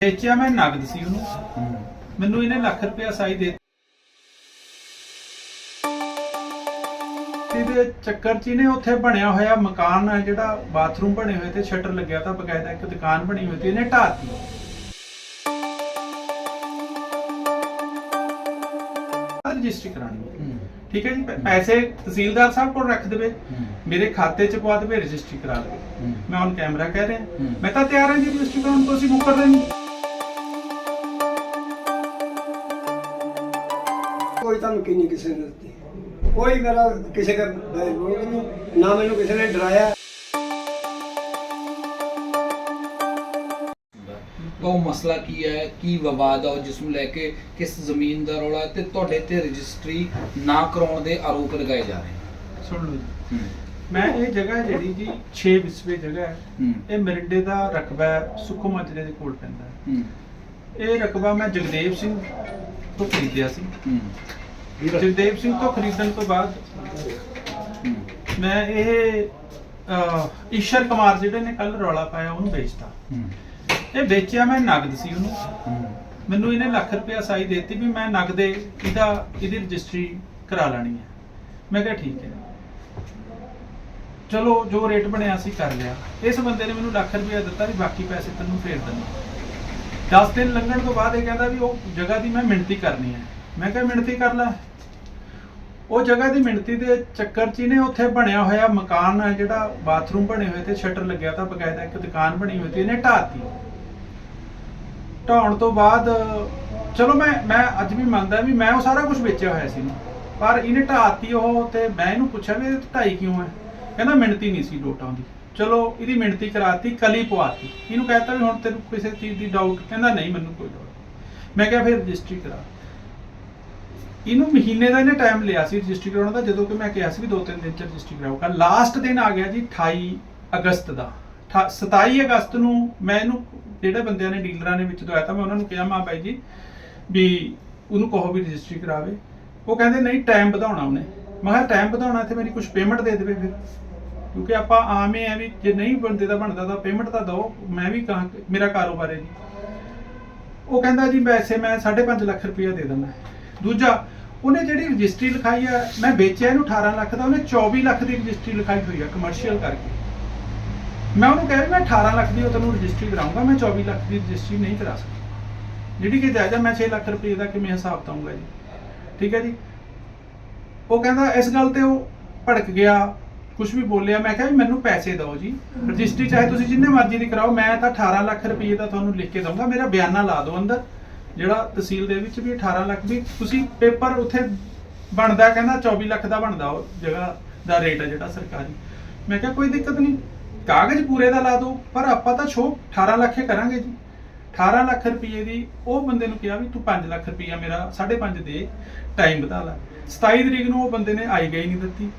ਵੇਚਿਆ ਮੈਂ ਨਗਦ ਸੀ ਉਹਨੂੰ। ਮੈਨੂੰ ਇਹਨੇ ਲੱਖ ਰੁਪਇਆ ਸਾਈ ਦੇ। ਇਹਦੇ ਚੱਕਰ 'ਚ ਇਹਨੇ ਉੱਥੇ ਬਣਿਆ ਹੋਇਆ ਮਕਾਨ ਹੈ ਜਿਹੜਾ ਬਾਥਰੂਮ ਬਣੇ ਹੋਏ ਤੇ ਸ਼ਟਰ ਲੱਗਿਆ ਤਾਂ ਬਕਾਇਦਾ ਇੱਕ ਦੁਕਾਨ ਬਣੀ ਹੋਈ ਤੇ ਇਹਨੇ ਢਾਤੀ ਰਜਿਸਟਰੀ ਕਰਾਣੀ ਹੈ। ਠੀਕ ਹੈ ਜੀ? ਪੈ- ਪੈਸੇ ਤਹਿਸੀਲਦਾਰ ਸਾਹਿਬ ਕੋਲ ਰੱਖ ਦੇਵੇ। ਮੇਰੇ ਖਾਤੇ 'ਚ ਪਵਾ ਦੇਵੇ ਰਜਿਸਟਰੀ ਕਰਾ ਦੇਵੇ। ਮੈਂ ਔਨ ਕੈਮਰਾ ਕਹਿ ਰਿਹਾ। ਮੈਂ ਤਾਂ ਤਿਆਰ ਹਾਂ ਜੀ ਰਜਿਸਟਰੀ ਕਰਾਉਣ ਤੋਂ ਅਸੀਂ ਮੁੱਕਰ ਰਹੇ ਨਹੀਂ ਕੋਈ ਧਮਕੀ ਨਹੀਂ ਕਿਸੇ ਨੇ ਦਿੱਤੀ? ਕੋਈ ਮੇਰਾ ਕਿਸੇ ਦਾ ਬੈਕਗ੍ਰਾਉਂਡ ਨਹੀਂ ਨਾ ਮੈਨੂੰ ਕਿਸੇ ਨੇ ਡਰਾਇਆ। ਉਹ ਮਸਲਾ ਕੀ ਹੈ? ਕੀ ਵਿਵਾਦ ਹੈ ਉਹ ਜਿਸ ਨੂੰ ਲੈ ਕੇ ਕਿਸ ਜ਼ਮੀਨ ਦਾ ਰੌਲਾ ਤੇ ਤੁਹਾਡੇ ਤੇ ਰਜਿਸਟਰੀ ਨਾ ਕਰਾਉਣ ਦੇ ਆਰੋਪ ਲਗਾਏ ਜਾ ਰਹੇ ਨੇ? ਸੁਣ ਲਓ ਜੀ। ਮੈਂ ਇਹ ਜਗ੍ਹਾ ਜਿਹੜੀ ਜੀ 6 ਵਿਸਵੇ ਜਗ੍ਹਾ ਹੈ ਇਹ ਮਰਿੰਡੇ ਦਾ ਰਕਬਾ ਹੈ, ਸੁੱਖੋ ਮਾਜਰੇ ਦੇ ਕੋਲ ਪੈਂਦਾ ਹੂੰ। ਇਹ ਰਕਬਾ ਮੈਂ ਜਗਦੇਵ ਸਿੰਘ ਤੋਂ ਖਰੀਦਿਆ ਸੀ। ਹੂੰ। ਜਗਦੇਵ ਸਿੰਘ ਤੋਂ ਖਰੀਦਣ ਤੋਂ ਬਾਅਦ ਮੈਂ ਇਹ ਈਸ਼ਰ ਕੁਮਾਰ ਜਿਹੜੇ ਨੇ ਕੱਲ ਰੌਲਾ ਪਾਇਆ ਉਹਨੂੰ ਵੇਚਤਾ। ਇਹ ਵੇਚਿਆ ਮੈਂ ਨਗਦ ਸੀ ਉਹਨੂੰ। ਮੈਨੂੰ ਇਹਨੇ ਲੱਖ ਰੁਪਇਆ ਸਾਈ ਦਿੱਤੀ ਵੀ ਮੈਂ ਨਗਦੇ ਇਹਦਾ ਇਹਦੀ ਰਜਿਸਟਰੀ ਕਰਾ ਲੈਣੀ ਹੈ। ਮੈਂ ਕਿਹਾ ਠੀਕ ਹੈ। ਚਲੋ ਜੋ ਰੇਟ ਬਣਿਆ ਸੀ ਕਰ ਲਿਆ। ਇਸ ਬੰਦੇ ਨੇ ਮੈਨੂੰ ਲੱਖ ਰੁਪਇਆ ਦਿੱਤਾ ਵੀ ਬਾਕੀ ਪੈਸੇ ਤੈਨੂੰ ਫੇਰ ਦਿੰਦਾ। 10 ਦਿਨ ਲੰਘਣ ਤੋਂ ਬਾਅਦ ਇਹ ਕਹਿੰਦਾ ਵੀ ਉਹ ਜਗ੍ਹਾ ਦੀ ਮੈਂ ਮਿਣਤੀ ਕਰਨੀ ਹੈ। ਮੈਂ ਕਿਹਾ, ਮਿਣਤੀ ਕਰ ਲੈ। ਉਹ ਜਗ੍ਹਾ ਦੀ ਮਿਣਤੀ ਦੇ ਚੱਕਰ 'ਚ ਇਹਨੇ ਉੱਥੇ ਬਣਿਆ ਹੋਇਆ ਮਕਾਨ ਹੈ ਜਿਹੜਾ ਬਾਥਰੂਮ ਬਣੇ ਹੋਏ ਤੇ ਸ਼ਟਰ ਲੱਗਿਆ ਤਾਂ ਬਕਾਇਦਾ ਇੱਕ ਦੁਕਾਨ ਬਣੀ ਹੋਈ ਤੇ ਇਹਨੇ ਢਾਤੀ ਢਾਉਣ ਤੋਂ ਬਾਅਦ, ਚਲੋ ਮੈਂ ਮੈਂ ਅੱਜ ਵੀ ਮੰਨਦਾ ਵੀ ਮੈਂ ਉਹ ਸਾਰਾ ਕੁਝ ਵੇਚਿਆ ਹੋਇਆ ਸੀ। ਪਰ ਇਹਨੇ ਢਾਤੀ ਉਹ ਤੇ ਮੈਂ ਇਹਨੂੰ ਪੁੱਛਿਆ ਵੀ ਇਹ ਢਾਈ ਕਿਉਂ ਹੈ? ਕਹਿੰਦਾ, ਮਿਣਤੀ ਨਹੀਂ ਸੀ ਲੋਟਾਂ ਦੀ। ਚਲੋ ਇਹਦੀ ਮਿਣਤੀ ਕਰਾਤੀ, ਕਲੀ ਪਵਾਤੀ। ਇਹਨੂੰ ਕਹਿਤਾ ਵੀ ਹੁਣ ਤੈਨੂੰ ਕਿਸੇ ਚੀਜ਼ ਦੀ ਡਾਊਟ ਕਹਿੰਦਾ ਨਹੀਂ, ਮੈਨੂੰ ਕੋਈ ਡਾਊਟ ਮੈਂ ਕਿਹਾ ਫਿਰ ਰਜਿਸਟਰੀ ਕਰਾ। ਇਹਨੂੰ ਮਹੀਨੇ ਦਾ ਇਹਨੇ ਟਾਈਮ ਲਿਆ ਸੀ ਰਜਿਸਟਰੀ ਕਰਾਉਣ ਦਾ, ਜਦੋਂ ਕਿ ਮੈਂ ਕਿਹਾ ਸੀ ਵੀ ਦੋ ਤਿੰਨ ਦਿਨ ਚ ਰਜਿਸਟਰੀ ਕਰਾਊਗਾ। ਲਾਸਟ ਦਿਨ ਆ ਗਿਆ ਜੀ 28 ਅਗਸਤ ਦਾ। ਅਠਾ- 27 ਅਗਸਤ ਨੂੰ ਮੈਂ ਇਹਨੂੰ, ਜਿਹੜੇ ਬੰਦਿਆਂ ਨੇ ਡੀਲਰਾਂ ਨੇ ਵਿੱਚ ਦਵਾਇਆ ਤਾਂ ਮੈਂ ਉਹਨਾਂ ਨੂੰ ਕਿਹਾ, ਮਾ ਬਾਈ ਜੀ, ਵੀ ਉਹਨੂੰ ਕਹੋ ਵੀ ਰਜਿਸਟਰੀ ਕਰਾਵੇ। ਉਹ ਕਹਿੰਦੇ, ਨਹੀਂ ਟਾਈਮ ਵਧਾਉਣਾ ਉਹਨੇ। ਮੈਂ ਕਿਹਾ ਟਾਈਮ ਵਧਾਉਣਾ ਤੇ ਮੇਰੀ ਕੁਝ ਪੇਮੈਂਟ ਦੇ ਦੇਵੇ ਫਿਰ। ਕਿਉਂਕਿ ਆਪਾਂ ਆਮ ਹੀ ਆ ਵੀ ਜੇ ਨਹੀਂ ਬੰਦੇ ਦਾ ਬਣਦਾ ਤਾਂ ਪੇਮੈਂਟ ਤਾਂ ਦਿਓ, ਮੈਂ ਵੀ ਕਹਾਂ ਮੇਰਾ ਕਾਰੋਬਾਰ ਹੈ ਜੀ। ਉਹ ਕਹਿੰਦਾ ਜੀ, ਵੈਸੇ ਮੈਂ 5.5 ਲੱਖ ਰੁਪਇਆ ਦੇ ਦਿੰਦਾ। ਦੂਜਾ, ਉਹਨੇ ਜਿਹੜੀ ਰਜਿਸਟਰੀ ਲਿਖਾਈ ਆ, ਮੈਂ ਵੇਚਿਆ ਇਹਨੂੰ 18 ਲੱਖ ਦਾ, ਉਹਨੇ 24 ਲੱਖ ਦੀ ਰਜਿਸਟਰੀ ਲਿਖਾਈ ਹੋਈ ਆ ਕਮਰਸ਼ੀਅਲ ਕਰਕੇ। ਮੈਂ ਉਹਨੂੰ ਕਹਿ ਮੈਂ 18 ਲੱਖ ਦੀ ਉਹ ਤੈਨੂੰ ਰਜਿਸਟਰੀ ਕਰਾਉਂਗਾ, ਮੈਂ 24 ਲੱਖ ਦੀ ਰਜਿਸਟਰੀ ਨਹੀਂ ਕਰਾ ਸਕਦਾ। ਜਿਹੜੀ ਕਿ ਜਾਇਜ਼ਾ ਮੈਂ 6 ਲੱਖ ਰੁਪਏ ਦਾ ਕਿਵੇਂ ਹਿਸਾਬ ਤਾਉਂਗਾ ਜੀ? ਠੀਕ ਹੈ ਜੀ? ਉਹ ਕਹਿੰਦਾ, ਇਸ ਗੱਲ ਤੇ ਉਹ ਭੜਕ ਗਿਆ ਕੁਝ ਵੀ ਬੋਲਿਆ, ਮੈਂ ਕਿਹਾ ਵੀ ਮੈਨੂੰ ਪੈਸੇ ਦਿਓ ਜੀ। ਰਜਿਸਟਰੀ ਚਾਹੇ ਤੁਸੀਂ ਜਿੰਨੇ ਮਰਜ਼ੀ ਦੀ ਕਰਾਓ, ਮੈਂ ਤਾਂ 18 ਲੱਖ ਰੁਪਏ ਦਾ ਤੁਹਾਨੂੰ ਲਿਖ ਕੇ ਦਊਂਗਾ। ਮੇਰਾ ਬਿਆਨਾ ਲਾ ਦਿਓ ਅੰਦਰ, ਜਿਹੜਾ ਤਹਿਸੀਲ ਦੇ ਵਿੱਚ ਵੀ 18 ਲੱਖ ਵੀ। ਤੁਸੀਂ ਪੇਪਰ ਉੱਥੇ ਬਣਦਾ, ਕਹਿੰਦਾ 24 ਲੱਖ ਦਾ ਬਣਦਾ ਉਹ ਜਗ੍ਹਾ ਦਾ ਰੇਟ ਹੈ ਜਿਹੜਾ ਸਰਕਾਰੀ। ਮੈਂ ਕਿਹਾ ਕੋਈ ਦਿੱਕਤ ਨਹੀਂ, ਕਾਗਜ਼ ਪੂਰੇ ਦਾ ਲਾ ਦਿਓ, ਪਰ ਆਪਾਂ ਤਾਂ ਸ਼ੋ 18 ਲੱਖ ਹੀ ਕਰਾਂਗੇ ਜੀ। 18 ਲੱਖ ਰੁਪਏ ਦੀ ਉਹ ਬੰਦੇ ਨੂੰ ਕਿਹਾ ਵੀ ਤੂੰ 5 ਲੱਖ ਰੁਪਇਆ ਮੇਰਾ 5.5 ਦੇ ਟਾਈਮ ਵਧਾ ਲੈ। 27 ਤਰੀਕ ਨੂੰ ਉਹ ਬੰਦੇ ਨੇ ਆਈ ਗਈ ਨਹੀਂ ਦਿੱਤੀ।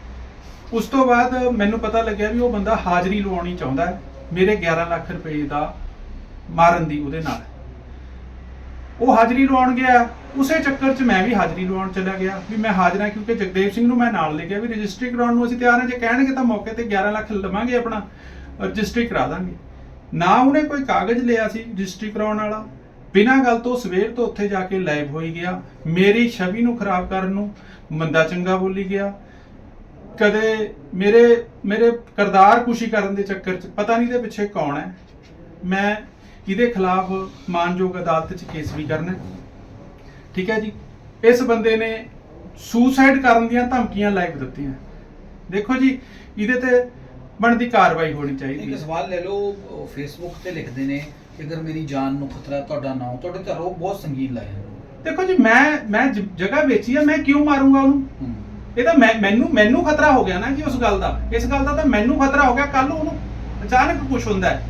ਉਸ ਤੋਂ ਬਾਅਦ ਮੈਨੂੰ ਪਤਾ ਲੱਗਿਆ ਵੀ ਉਹ ਬੰਦਾ ਹਾਜ਼ਰੀ ਲਵਾਉਣੀ ਚਾਹੁੰਦਾ ਹੈ, ਮੇਰੇ 11 ਲੱਖ ਰੁਪਏ ਦਾ ਮਾਰਨ ਦੀ ਉਹਦੇ ਨਾਲ। ਉਹ ਹਾਜ਼ਰੀ ਲਵਾਉਣ ਗਿਆ। ਉਸੇ ਚੱਕਰ 'ਚ ਮੈਂ ਵੀ ਹਾਜ਼ਰੀ ਲਵਾਉਣ ਚਲਾ ਗਿਆ ਵੀ ਮੈਂ ਹਾਜ਼ਰ ਕਿਉਂਕਿ ਜਗਦੇਵ ਸਿੰਘ ਨੂੰ ਮੈਂ ਨਾਲ ਲੈ ਗਿਆ ਵੀ ਰਜਿਸਟਰੀ ਕਰਾਉਣ ਨੂੰ ਅਸੀਂ ਤਿਆਰ ਹਾਂ। ਜੇ ਕਹਿਣਗੇ ਤਾਂ ਮੌਕੇ ਤੇ 11 ਲੱਖ ਲਵਾਂਗੇ ਆਪਣਾ, ਰਜਿਸਟਰੀ ਕਰਾ ਦਾਂਗੇ। ਨਾ ਉਹਨੇ ਕੋਈ ਕਾਗਜ਼ ਲਿਆ ਸੀ ਰਜਿਸਟਰੀ ਕਰਾਉਣ ਵਾਲਾ। ਬਿਨਾਂ ਗੱਲ ਤੋਂ ਸਵੇਰ ਤੋਂ ਉੱਥੇ ਜਾ ਕੇ ਲਾਈਵ ਹੋਈ ਗਿਆ। ਮੇਰੀ ਛਵੀ ਨੂੰ ਖਰਾਬ ਕਰਨ ਨੂੰ ਮੰਦਾ ਚੰਗਾ ਬੋਲੀ ਗਿਆ। ਕਦੇ ਮੇਰੇ ਮੇਰੇ ਕਰਦਾਰ ਕੁਸ਼ੀ ਕਰਨ ਦੇ ਚੱਕਰ 'ਚ ਪਤਾ ਨਹੀਂ ਦੇ ਪਿੱਛੇ ਕੌਣ ਹੈ। ਮੈਂ ਇਹਦੇ ਖਿਲਾਫ ਮਾਨਯੋਗ ਅਦਾਲਤ 'ਚ ਕੇਸ ਵੀ ਕਰਨਾ। ਠੀਕ ਹੈ ਜੀ? ਇਸ ਬੰਦੇ ਨੇ ਸੁਸਾਈਡ ਕਰਨ ਦੀਆਂ ਧਮਕੀਆਂ ਲਾਈਵ ਦਿੱਤੀਆਂ। ਦੇਖੋ ਜੀ ਇਹਦੇ ਤੇ ਬਣਦੀ ਕਾਰਵਾਈ ਹੋਣੀ ਚਾਹੀਦੀ ਇੱਕ ਹੈ ਸਵਾਲ ਲੈ ਲਓ ਫੇਸਬੁੱਕ ਤੇ ਲਿਖਦੇ ਨੇ ਕਿ ਅਗਰ ਮੇਰੀ ਜਾਨ ਨੂੰ ਖਤਰਾ ਤੁਹਾਡਾ ਨਾਮ ਤੁਹਾਡੇ ਤੇ ਬਹੁਤ ਸੰਗੀਨ ਹਨ ਦੇਖੋ ਜੀ ਮੈਂ ਮੈਂ ਜਗ੍ਹਾ ਵੇਚੀ ਆ ਮੈਂ ਕਿਉਂ ਮਾਰੂੰਗਾ ਉਹਨੂੰ? ਇਹ ਤਾਂ ਮੈਂ ਮੈਨੂੰ ਮੈਨੂੰ ਖਤਰਾ ਹੋ ਗਿਆ ਨਾ ਜੀ ਉਸ ਗੱਲ ਦਾ। ਇਸ ਗੱਲ ਦਾ ਤਾਂ ਮੈਨੂੰ ਖਤਰਾ ਹੋ ਗਿਆ ਕੱਲ ਨੂੰ ਉਹਨੂੰ ਅਚਾਨਕ ਕੁਝ ਹੁੰਦਾ ਹੈ।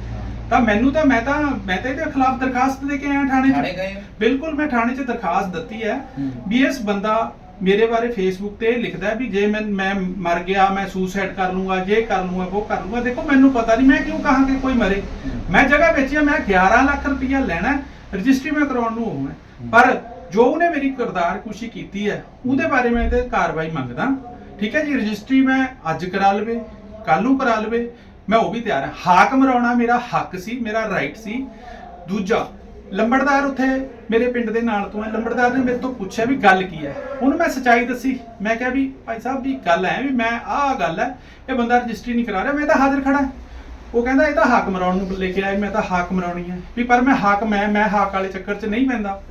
ਤਾਂ ਮੈਨੂੰ ਤਾਂ ਮੈਂ ਤਾਂ ਮੈਂ ਤਾਂ ਇਹਦੇ ਖਿਲਾਫ ਦਰਖਾਸਤ ਦੇ ਕੇ ਆਇਆ ਥਾਣੇ 'ਚ। ਗਏ? ਬਿਲਕੁਲ ਮੈਂ ਥਾਣੇ 'ਚ ਦਰਖਾਸਤ ਦਿੱਤੀ ਹੈ। ਵੀ ਇਸ ਬੰਦਾ ਮੇਰੇ ਬਾਰੇ ਫੇਸਬੁੱਕ ਤੇ ਲਿਖਦਾ ਵੀ ਜੇ ਮੈਂ ਮੈਂ ਮਰ ਗਿਆ ਮੈਂ ਸੁਸਾਈਡ ਕਰ ਲੂੰਗਾ ਜੇ ਕਰ ਲੂੰਗਾ ਉਹ ਕਰ ਲੂੰਗਾ ਦੇਖੋ ਮੈਨੂੰ ਪਤਾ ਨਹੀਂ ਮੈਂ ਕਿਉਂ ਕਹਾਂ ਕਿ ਕੋਈ ਮਰੇ। ਮੈਂ ਜਗ੍ਹਾ ਵੇਚੀ ਮੈਂ 11 ਲੱਖ ਰੁਪਇਆ ਲੈਣਾ ਰਜਿਸਟਰੀ ਮੈਂ ਕਰਾਉਣ ਨੂੰ ਮੈਂ ਪਰ ਜੋ ਉਹਨੇ ਮੇਰੀ ਕਰਦਾਰ ਕੁਸ਼ੀ ਕੀਤੀ ਹੈ ਉਹਦੇ ਬਾਰੇ ਮੈਂ ਇਹਦੇ ਕਾਰਵਾਈ ਮੰਗਦਾ। ਠੀਕ ਹੈ ਜੀ ਰਜਿਸਟਰੀ ਮੈਂ ਅੱਜ ਕਰਾ ਲਵੇ ਕੱਲ ਨੂੰ ਕਰਾ ਲਵੇ ਮੈਂ ਉਹ ਵੀ ਤਿਆਰ ਹਾਂ। ਹਾਕ ਮਰਾਉਣਾ ਮੇਰਾ ਹੱਕ ਸੀ ਮੇਰਾ ਰਾਈਟ ਸੀ। ਦੂਜਾ ਲੰਬੜਦਾਰ ਉੱਥੇ ਮੇਰੇ ਪਿੰਡ ਦੇ ਨਾਲ ਤੋਂ ਹੈ। ਲੰਬੜਦਾਰ ਨੇ ਮੇਰੇ ਤੋਂ ਪੁੱਛਿਆ ਵੀ ਗੱਲ ਕੀ ਹੈ? ਉਹਨੂੰ ਮੈਂ ਸੱਚਾਈ ਦੱਸੀ। ਮੈਂ ਕਿਹਾ ਵੀ ਭਾਈ ਸਾਹਿਬ ਵੀ ਗੱਲ ਹੈ ਵੀ ਮੈਂ ਆਹ ਗੱਲ ਹੈ ਇਹ ਬੰਦਾ ਰਜਿਸਟਰੀ ਨਹੀਂ ਕਰਾ ਰਿਹਾ ਮੈਂ ਤਾਂ ਹਾਜ਼ਰ ਖੜਾ। ਉਹ ਕਹਿੰਦਾ ਇਹ ਤਾਂ ਹਾਕ ਮਰਾਉਣ ਨੂੰ ਲੈ ਕੇ ਆਇਆ ਮੈਂ ਤਾਂ ਹਾਕ ਮਰਾਉਣੀ ਹੈ। ਵੀ ਪਰ ਮੈਂ ਹਾਕ ਮੈਂ ਮੈਂ ਹਾਕ ਵਾਲੇ ਚੱਕਰ 'ਚ ਨਹੀਂ ਪੈਂਦਾ।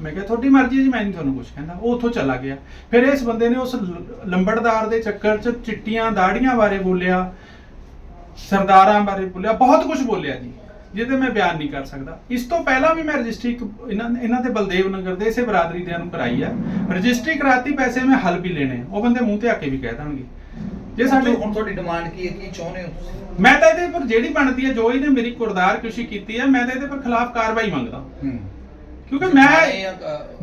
ਮੈਂ ਕਿਹਾ ਤੁਹਾਡੀ ਮਰਜ਼ੀ ਹੈ ਜੀ ਮੈਂ ਨਹੀਂ ਤੁਹਾਨੂੰ ਕੁਝ ਕਹਿੰਦਾ। ਉਹ ਉੱਥੋਂ ਚਲਾ ਗਿਆ। ਫਿਰ ਇਸ ਬੰਦੇ ਨੇ ਉਸ ਲ- ਲੰਬੜਦਾਰ ਦੇ ਚੱਕਰ 'ਚ ਚਿੱਟੀਆਂ ਦਾੜੀਆਂ ਬਾਰੇ ਬੋਲਿਆ ਸਰਦਾਰਾਂ ਬਾਰੇ ਬੋਲਿਆ ਬਹੁਤ ਕੁਝ ਬੋਲਿਆ ਜੀ ਜਿਹਦੇ ਮੈਂ ਬਿਆਨ ਨਹੀਂ ਕਰ ਸਕਦਾ। ਇਸ ਤੋਂ ਪਹਿਲਾਂ ਵੀ ਮੈਂ ਰਜਿਸਟਰੀ ਇੱਕ ਇਹਨਾਂ ਇਹਨਾਂ ਦੇ ਬਲਦੇਵ ਨਗਰ ਦੇ ਇਸੇ ਬਰਾਦਰੀ ਦੇ ਨੂੰ ਕਰਾਈ ਹੈ ਰਜਿਸਟਰੀ ਕਰਾਤੀ ਪੈਸੇ ਮੈਂ ਹੱਲ ਵੀ ਲੈਣੇ ਆ। ਉਹ ਬੰਦੇ ਮੂੰਹ ਤੇ ਆ ਕੇ ਵੀ ਕਹਿ ਦੇਣਗੇ। ਜੇ ਸਾਡੇ ਹੁਣ ਤੁਹਾਡੀ ਡਿਮਾਂਡ ਕੀ ਹੈ? ਕੀ ਚਾਹੁੰਦੇ ਹੋ ਤੁਸੀਂ? ਮੈਂ ਤਾਂ ਇਹਦੇ ਪਰ ਜਿਹੜੀ ਬਣਦੀ ਹੈ ਜੋ ਇਹਨੇ ਮੇਰੀ ਕੁਰਦਾਰ ਕੁਸ਼ੀ ਕੀਤੀ ਹੈ ਮੈਂ ਤਾਂ ਇਹਦੇ ਪਰ ਖਿਲਾਫ ਕਾਰਵਾਈ ਮੰਗਦਾ। ਹੂੰ। ਕਿਉਂਕਿ ਮੈਂ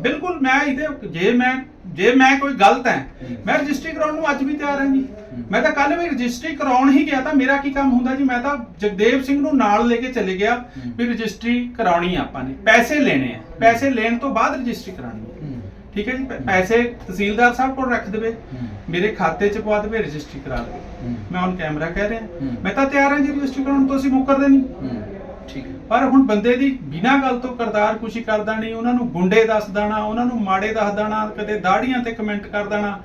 ਬਿਲਕੁਲ ਮੈਂ ਇਹਦੇ ਜੇ ਮੈਂ ਜੇ ਮੈਂ ਕੋਈ ਗਲਤ ਹੈ। ਮੈਂ ਰਜਿਸਟਰੀ ਕਰਾਉਣ ਨੂੰ ਅੱਜ ਵੀ ਤਿਆਰ ਹਾਂ ਜੀ। ਮੈਂ ਤਾਂ ਕੱਲ ਵੀ ਰਜਿਸਟਰੀ ਕਰਾਉਣ ਹੀ ਗਿਆ ਤਾਂ ਮੇਰਾ ਕੀ ਕੰਮ ਹੁੰਦਾ ਜੀ? ਮੈਂ ਤਾਂ ਜਗਦੇਵ ਸਿੰਘ ਨੂੰ ਨਾਲ ਲੈ ਕੇ ਚਲੇ ਗਿਆ। ਵੀ ਰਜਿਸਟਰੀ ਕਰਾਉਣੀ ਆ ਆਪਾਂ ਨੇ। ਪੈਸੇ ਲੈਣੇ ਆ। ਪੈਸੇ ਲੈਣ ਤੋਂ ਬਾਅਦ ਰਜਿਸਟਰੀ ਕਰਾਉਣੀ ਹੈ। ਠੀਕ ਹੈ ਜੀ? ਪੈ- ਪੈਸੇ ਤਹਿਸੀਲਦਾਰ ਸਾਹਿਬ ਕੋਲ ਰੱਖ ਦੇਵੇ। ਮੇਰੇ ਖਾਤੇ 'ਚ ਪਵਾ ਦੇਵੇ ਰਜਿਸਟਰੀ ਕਰਾ ਲਵੇ। ਮੈਂ ਹੁਣ ਕੈਮਰਾ ਕਹਿ ਰਿਹਾ। ਮੈਂ ਤਾਂ ਤਿਆਰ ਹਾਂ ਜੀ ਰਜਿਸਟਰੀ ਕਰਾਉਣ ਤੋਂ ਅਸੀਂ ਮੁੱਕਰਦੇ ਨਹੀਂ। ਠੀਕ ਹੈ। ਪਰ ਹੁਣ ਬੰਦੇ ਦੀ ਬਿਨਾਂ ਗੱਲ ਤੋਂ ਕਰਤਾਰ ਕੁਸ਼ੀ ਕਰ ਦੇਣੀ ਉਹਨਾਂ ਨੂੰ ਗੁੰਡੇ ਦੱਸ ਦੇਣਾ ਉਹਨਾਂ ਨੂੰ ਮਾੜੇ ਦੱਸ ਦੇਣਾ ਕਦੇ ਦਾੜੀਆਂ ਤੇ ਕਮੈਂਟ ਕਰ ਦੇਣਾ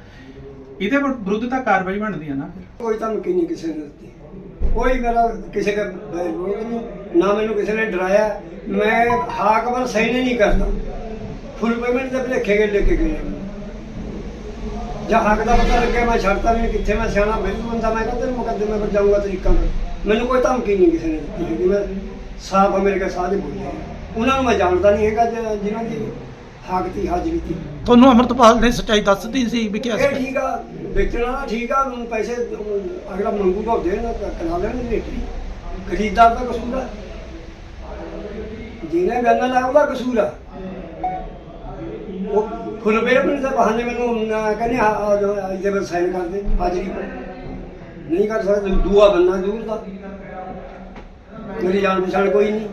ਇਹਦੇ ਵਿਰ- ਵਿਰੁੱਧ ਤਾਂ ਕਾਰਵਾਈ ਬਣਦੀ ਆ ਨਾ ਫਿਰ। ਕੋਈ ਧਮਕੀ ਨਹੀਂ ਕਿਸੇ ਨੇ ਦਿੱਤੀ? ਕੋਈ ਮੇਰਾ ਕਿਸੇ ਦਾ ਨਹੀਂ। ਨਾ ਮੈਨੂੰ ਕਿਸੇ ਨੇ ਡਰਾਇਆ। ਮੈਂ ਹਾਕ ਪਰ ਸਹੀ ਨਹੀਂ ਕਰਦਾ। ਫੁੱਲ ਪੇਮੈਂਟ ਦੇ ਭਲੇਖੇ ਕੇ ਲੈ ਕੇ ਗਏ। ਜਾਂ ਹੱਕ ਦਾ ਪਤਾ ਲੱਗਿਆ ਮੈਂ ਛੱਡਤਾ ਨਹੀਂ ਕਿੱਥੇ ਮੈਂ ਸਿਆਣਾ ਬਿਲਕੁਲ ਬੰਦਾ ਮੈਂ ਕਹਿੰਦਾ ਮੁਕੱਦਮੇ ਪਰ ਜਾਊਂਗਾ ਤਰੀਕਾ ਮੈਨੂੰ ਕੋਈ ਧਮਕੀ ਨਹੀਂ ਕਿਸੇ ਨੇ ਦਿੱਤੀ ਮੈਂ ਸਾਫ਼ ਅਮਰੀਕਾ ਸਾਹ ਦੇ ਬੋਲਿਆ ਉਹਨਾਂ ਨੂੰ ਮੈਂ ਜਾਣਦਾ ਨਹੀਂ ਹੈਗਾ ਜਿ- ਜਿਨ੍ਹਾਂ ਦੀ ਹੱਕ ਦੀ ਹਾਜ਼ਰੀ ਸੀ ਤੁਹਾਨੂੰ ਅਮਰਤਪਾਲ ਨੇ ਸੱਚਾਈ ਦੱਸਦੀ ਸੀ ਵੀ ਕਿ ਇਹ ਠੀਕ ਆ ਵੇਚਣਾ ਠੀਕ ਆ ਹੁਣ ਪੈਸੇ ਅਮ, ਅਗਲਾ ਮੰਗੂਗਾ ਉਹ ਦੇਣ ਕਰਾ ਲੈਣ ਰੇਟਰੀ ਖਰੀਦਦਾਰ ਦਾ ਕਸੂਰ ਆ। ਜਿਹਨੇ ਗੰਨਾ ਲਾਇਆ ਉਹਦਾ ਕਸੂਰ ਆ। ਉਹ ਫੁੱਲ ਪੇਮੈਂਟ ਦੇ ਬਹਾਨੇ ਮੈਨੂੰ ਅਮ, ਕਹਿੰਦੇ ਆ ਆ ਜਾਓ, ਇਹਦੇ ਸਾਈਨ ਕਰ ਦੇ ਹਾਜ਼ਰੀ ਪਰ ਨਹੀਂ ਕਰ ਸਕਦੇ ਦੂਆ ਬੰਨਾ ਦੂਰ ਦਾ। ਮੇਰੀ ਜਾਣ ਪਛਾਣ ਕੋਈ ਨਹੀਂ